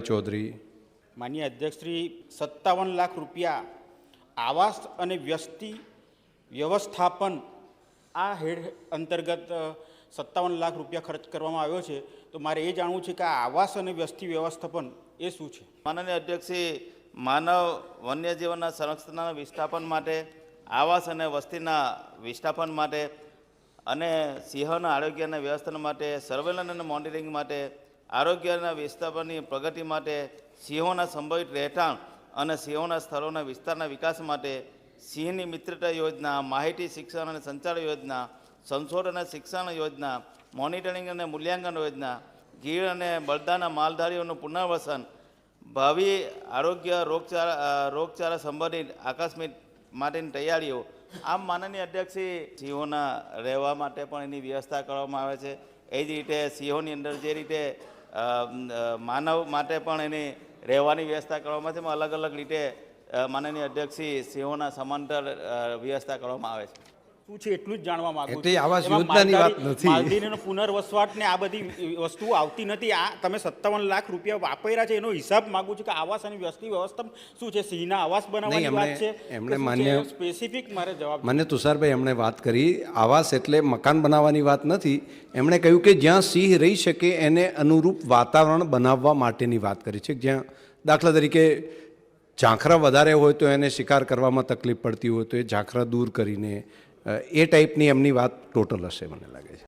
ચૌધરી. માન્ય અધ્યક્ષશ્રી સત્તાવન લાખ રૂપિયા આવાસ અને વ્યસ્તી વ્યવસ્થાપન આ હેડ અંતર્ગત સત્તાવન લાખ રૂપિયા ખર્ચ કરવામાં આવ્યો છે. તો મારે એ જાણવું છે કે આ આવાસ અને વ્યસ્તી વ્યવસ્થાપન એ શું છે? માનનીય અધ્યક્ષશ્રી માનવ વન્યજીવનના સંરક્ષણના વિસ્થાપન માટે આવાસ અને વસ્તીના વિસ્થાપન માટે અને સિંહના આરોગ્ય અને વ્યવસ્થાન માટે સર્વેલન્સ અને મોનિટરિંગ માટે આરોગ્યના વિસ્થાપનની પ્રગતિ માટે સિંહોના સંભવિત રહેઠાણ અને સિંહોના સ્થળોના વિસ્તારના વિકાસ માટે સિંહની મિત્રતા યોજના, માહિતી શિક્ષણ અને સંચાર યોજના, સંશોધન અને શિક્ષણ યોજના, મોનિટરિંગ અને મૂલ્યાંકન યોજના, ગીર અને બળદાના માલધારીઓનું પુનર્વસન, ભાવિ આરોગ્ય રોગચાળા રોગચારા સંબંધિત આકસ્મિક માટેની તૈયારીઓ. આમ માનનીય અધ્યક્ષ સિંહોના રહેવા માટે પણ એની વ્યવસ્થા કરવામાં આવે છે. એ જ રીતે સિંહોની અંદર જે રીતે માનવ માટે પણ એની રહેવાની વ્યવસ્થા કરવામાં એમાં અલગ અલગ રીતે માનનીય અધ્યક્ષશ્રી સિંહોના સમાંતર વ્યવસ્થા કરવામાં આવે છે. શું છે એટલું જ જાણવા માંગુ એટલે આવાસ યોજનાની વાત નથી. માલદીવનો પુનર્વસવાટ ને આ બધી વસ્તુઓ આવતી નથી. આ તમે સત્તાવન લાખ રૂપિયા વાપર્યા છે એનો હિસાબ માંગુ છું કે આવાસ અને વસ્તી વ્યવસ્થા શું છે? સિંહના આવાસ બનાવવાની વાત છે? એમણે- માન્ય- સ્પેસિફિક મારે જવાબ મને તુષારભાઈ એમણે વાત કરી. આવાસ એટલે મકાન બનાવવાની વાત નથી. એમણે કહ્યું કે જ્યાં સિંહ રહી શકે એને અનુરૂપ વાતાવરણ બનાવવા માટેની વાત કરી છે. જ્યાં દાખલા તરીકે ઝાંખરા વધારે હોય તો એને શિકાર કરવામાં તકલીફ પડતી હોય તો એ ઝાંખરા દૂર કરીને એ ટાઈપની એમની વાત ટોટલ હશે મને લાગે છે.